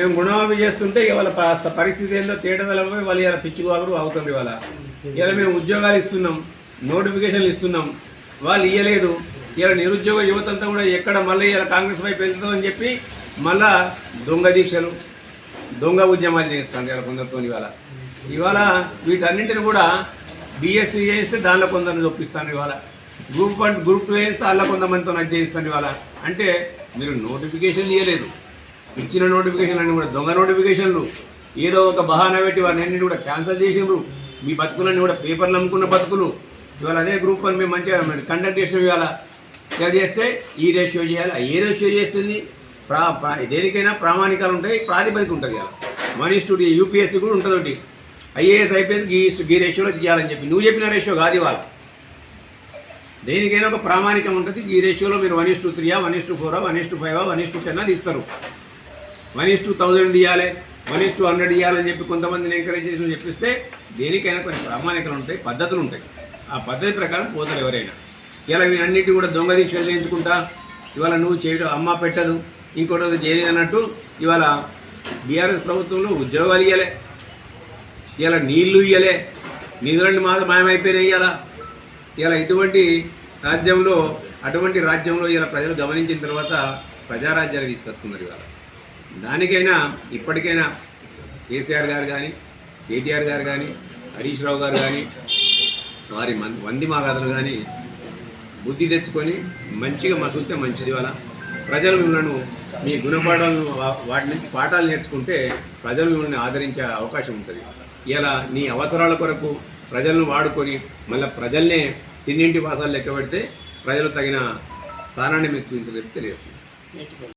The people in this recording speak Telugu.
మేము గుణమాపి చేస్తుంటే ఇవాళ పరిస్థితి ఏందో తేటదలపై వాళ్ళు ఇలా పిచ్చుకోగలు అవుతుంది ఇవాళ. ఇలా మేము ఉద్యోగాలు ఇస్తున్నాం నోటిఫికేషన్లు ఇస్తున్నాం. వాళ్ళు ఇవ్వలేదు ఇలా నిరుద్యోగ యువత అంతా కూడా ఎక్కడ మళ్ళీ ఇలా కాంగ్రెస్ వైపు వెళ్తుందని చెప్పి మళ్ళా దొంగ దీక్షలు దొంగ ఉద్యమాలు చేస్తాను ఇలా కొందరితో ఇవాళ. ఇవాళ వీటన్నింటిని కూడా బీఎస్సీ చేస్తే దానిలో కొందరిని చొప్పిస్తాను ఇవాళ. గ్రూప్ వన్ గ్రూప్ టూ వేస్తే అలా కొంతమందితో నాకు చేయిస్తాను ఇవాళ. అంటే మీరు నోటిఫికేషన్ ఇవ్వలేదు ఇచ్చిన నోటిఫికేషన్ అన్ని కూడా దొంగ నోటిఫికేషన్లు. ఏదో ఒక బహానా పెట్టి వారిని కూడా క్యాన్సిల్ చేసిండ్రు. మీ బతుకులన్నీ కూడా పేపర్లు అమ్ముకున్న బతుకులు. ఇవాళ అదే గ్రూప్ అని మేము మంచిగా కండక్ట్ చేసిన ఇవాళ. ఇలా చేస్తే ఈ రేషియో చేయాలి ఏ రేషియో చేస్తుంది? ప్రా ప్రా దేనికైనా ప్రామాణికాలు ఉంటాయి ప్రాతిపదిక ఉంటుంది కదా మనీ స్టూడియో యూపీఎస్సీ కూడా ఉంటుంది ఒకటి. ఐఏఎస్ ఐపీఎస్ ఈ ఈ రేషియోలో చేయాలని చెప్పి. నువ్వు చెప్పిన రేషియో కాదు ఇవాళ. దేనికైనా ఒక ప్రామాణికం ఉంటుంది ఈ రేషియోలో మీరు వన్ ఇస్ టు త్రీయా వన్ ఇస్ టు ఫోరా వన్ ఇస్ టు ఫైవా వన్ ఇస్ టు టెన్ తీస్తారు. వన్ ఇస్ టు థౌజండ్ ఇవ్వాలి వన్ ఇస్ టు హండ్రెడ్ ఇవ్వాలని చెప్పి కొంతమందిని ఎంకరేజ్ చేసి చెప్పిస్తే దేనికైనా కొన్ని ప్రామాణికలు ఉంటాయి పద్ధతులు ఉంటాయి. ఆ పద్ధతి ప్రకారం పోతారు ఎవరైనా. ఇలా వీటన్నిటి కూడా దొంగ దీక్ష చేయించుకుంటా ఇవాళ నువ్వు చేయడం అమ్మ పెట్టదు ఇంకోటి చేయలేదు అన్నట్టు ఇవాళ బీఆర్ఎస్ ప్రభుత్వంలో ఉద్యోగాలు ఇవ్వలే ఇలా నీళ్ళు ఇయ్యలే. నిధులన్నీ మాత్రం మాయమైపోయినాయి ఇవాళ. ఇలా ఇటువంటి రాజ్యంలో అటువంటి రాజ్యంలో ఇలా ప్రజలు గమనించిన తర్వాత ప్రజారాజ్యాన్ని తీసుకొస్తున్నారు ఇవాళ. దానికైనా ఇప్పటికైనా కేసీఆర్ గారు కానీ కేటీఆర్ గారు కానీ హరీష్ రావు గారు కానీ వారి మన్ వంది మాగాదులు కానీ బుద్ధి తెచ్చుకొని మంచిగా మసులితే మంచిది వాళ్ళ ప్రజలు మిమ్మల్ని మీ గుణపాఠాలను వాటి నుంచి పాఠాలు నేర్చుకుంటే ప్రజలు మిమ్మల్ని ఆదరించే అవకాశం ఉంటుంది. ఇలా నీ అవసరాల కొరకు ప్రజలను వాడుకొని మళ్ళీ ప్రజల్నే తిన్నింటి వాసాలు లెక్క పెడితే ప్రజలు తగిన స్థానాన్ని మీకు తెలియజేస్తుంది